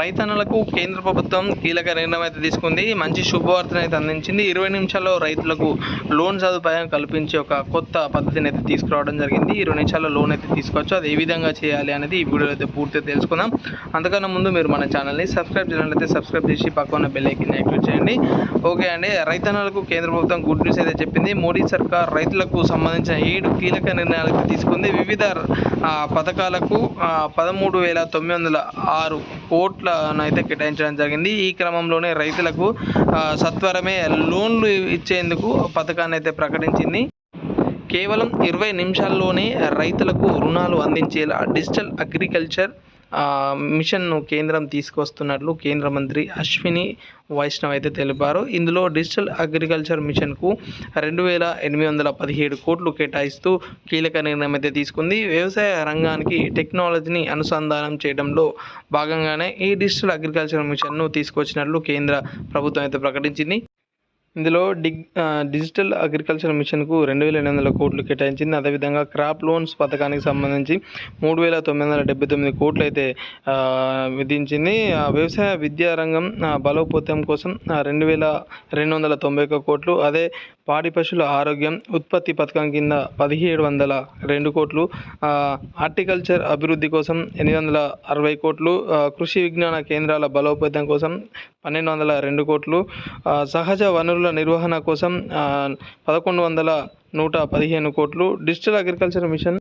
రైతన్నలకు కేంద్ర ప్రభుత్వం కీలక నిర్ణయం అయితే తీసుకుంది. మంచి శుభవార్తను అయితే అందించింది. ఇరవై నిమిషాల్లో రైతులకు లోన్ సదుపాయం కల్పించే ఒక కొత్త పద్ధతిని అయితే తీసుకురావడం జరిగింది. ఇరవై నిమిషాల్లో లోన్ అయితే తీసుకోవచ్చు. అది ఏ విధంగా చేయాలి అనేది ఈ వీడియోలో అయితే పూర్తిగా తెలుసుకుందాం. అంతకన్నా ముందు మీరు మన ఛానల్ని సబ్స్క్రైబ్ చేయాలంటే సబ్స్క్రైబ్ చేసి పక్కన బెల్ ఐకన్ యాక్టివేట్ చేయండి. ఓకే అండి రైతన్నలకు కేంద్ర ప్రభుత్వం గుడ్ న్యూస్ అయితే చెప్పింది. మోడీ సర్కార్ రైతులకు సంబంధించిన ఏడు కీలక నిర్ణయాలు అయితే తీసుకుంది. వివిధ పథకాలకు పదమూడు వేల తొమ్మిది వందల ఆరు కోట్ అయితే కేటాయించడం జరిగింది. ఈ క్రమంలోనే రైతులకు సత్వరమే లోన్లు ఇచ్చేందుకు పథకాన్ని అయితే ప్రకటించింది. కేవలం ఇరవై నిమిషాల్లోనే రైతులకు రుణాలు అందించేలా డిజిటల్ అగ్రికల్చర్ మిషన్ను కేంద్రం తీసుకొస్తున్నట్లు కేంద్ర మంత్రి అశ్విని వైష్ణవ్ అయితే తెలిపారు. ఇందులో డిజిటల్ అగ్రికల్చర్ మిషన్కు రెండు వేల ఎనిమిది వందల పదిహేడు కోట్లు కేటాయిస్తూ కీలక నిర్ణయం అయితే తీసుకుంది. వ్యవసాయ రంగానికి టెక్నాలజీని అనుసంధానం చేయడంలో భాగంగానే ఈ డిజిటల్ అగ్రికల్చర్ మిషన్ను తీసుకొచ్చినట్లు కేంద్ర ప్రభుత్వం అయితే ప్రకటించింది. ఇందులో డిగ్ డిజిటల్ అగ్రికల్చర్ మిషన్కు రెండు వేల ఎనిమిది వందల కోట్లు కేటాయించింది. అదేవిధంగా క్రాప్ లోన్స్ పథకానికి సంబంధించి మూడు వేల తొమ్మిది వందల డెబ్బై తొమ్మిది కోట్లు అయితే విధించింది. ఆ, వ్యవసాయ విద్యా రంగం బలోపేతం కోసం రెండు వేల రెండు వందల తొంభై ఒక్క కోట్లు. అదే పాడి పశువుల ఆరోగ్యం ఉత్పత్తి పథకం కింద పదిహేడు వందల రెండు కోట్లు. హార్టికల్చర్ అభివృద్ధి కోసం ఎనిమిది వందల అరవై కోట్లు. కృషి విజ్ఞాన కేంద్రాల బలోపేతం కోసం పన్నెండు వందల రెండు కోట్లు. సహజ వనరుల నిర్వహణ కోసం పదకొండు వందల నూట పదిహేను కోట్లు. డిజిటల్ అగ్రికల్చర్ మిషన్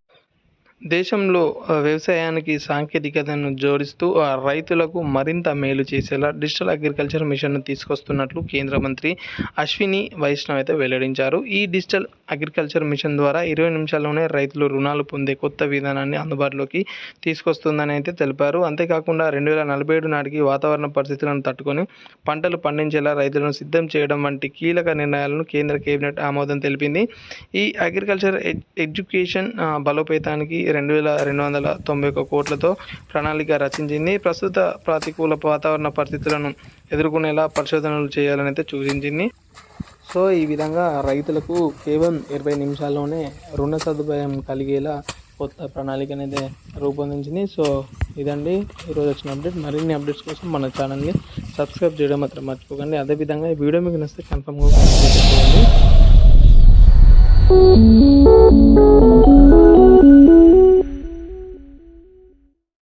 దేశంలో వ్యవసాయానికి సాంకేతికతను జోడిస్తూ రైతులకు మరింత మేలు చేసేలా డిజిటల్ అగ్రికల్చర్ మిషన్ను తీసుకొస్తున్నట్లు కేంద్ర మంత్రి అశ్విని వైష్ణవ్ అయితే వెల్లడించారు. ఈ డిజిటల్ అగ్రికల్చర్ మిషన్ ద్వారా ఇరవై నిమిషాల్లోనే రైతులు రుణాలు పొందే కొత్త విధానాన్ని అందుబాటులోకి తీసుకొస్తుందని అయితే తెలిపారు. అంతేకాకుండా రెండు వేల నలభై ఏడు నాటికి వాతావరణ పరిస్థితులను తట్టుకొని పంటలు పండించేలా రైతులను సిద్ధం చేయడం వంటి కీలక నిర్ణయాలను కేంద్ర కేబినెట్ ఆమోదం తెలిపింది. ఈ అగ్రికల్చర్ ఎడ్యుకేషన్ బలోపేతానికి రెండు వేల రెండు వందల తొంభై ఒక్క కోట్లతో ప్రణాళిక రచించింది. ప్రస్తుత ప్రతికూల వాతావరణ పరిస్థితులను ఎదుర్కొనేలా పరిశోధనలు చేయాలని అయితే సూచించింది. సో ఈ విధంగా రైతులకు కేవలం ఇరవై నిమిషాల్లోనే రుణ సదుపాయం కలిగేలా కొత్త ప్రణాళిక అనేది రూపొందించింది. సో ఇదండి. ఈరోజు వచ్చిన అప్డేట్. మరిన్ని అప్డేట్స్ కోసం మన ఛానల్ని సబ్స్క్రైబ్ చేయడం మాత్రం మర్చిపోకండి. అదేవిధంగా ఈ వీడియో మీకు నచ్చితే కన్ఫర్మ్గా చేయండి.